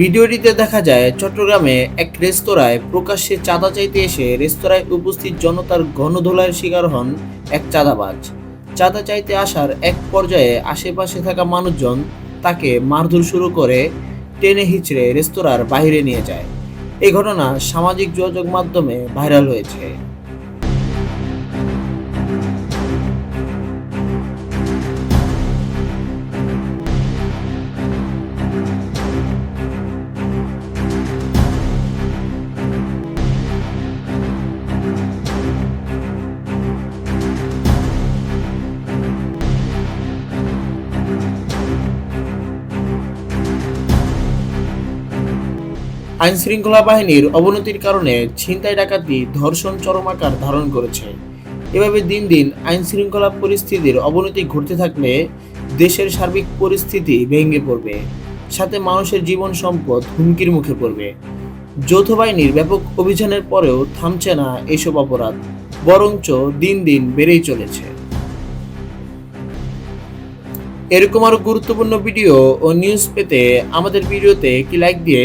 ভিডিওটিতে দেখা যায় চট্টগ্রামে এক রেস্তোরাঁয় প্রকাশ্যে চাঁদা চাইতে এসে রেস্তোরাঁয় উপস্থিত জনতার গণধোলার শিকার হন এক চাঁদাবাজ। চাঁদা চাইতে আসার এক পর্যায়ে আশেপাশে থাকা মানুষজন তাকে মারধর শুরু করে টেনে হিচড়ে রেস্তোরাঁর বাইরে নিয়ে যায়। এই ঘটনা সামাজিক যোগাযোগ মাধ্যমে ভাইরাল হয়েছে। আইন শৃঙ্খলা বাহিনীর অবনতির কারণে ছিনতাই ডাকাতি, ধর্ষণ, চরমাকার ধারণ করেছে। এভাবে দিন দিন আইন শৃঙ্খলা পরিস্থিতির অবনতি ঘটতে থাকলে দেশের সার্বিক পরিস্থিতি ভেঙে পড়বে, সাথে মানুষের জীবন সম্পদ হুমকির মুখে পড়বে। যৌথ বাহিনীর ব্যাপক অভিযানের পরেও থামছে না এসব অপরাধ, বরঞ্চ দিন দিন বেড়েই চলেছে। এরকম আরও গুরুত্বপূর্ণ ভিডিও ও নিউজ পেতে আমাদের ভিডিওতে একটি লাইক দিয়ে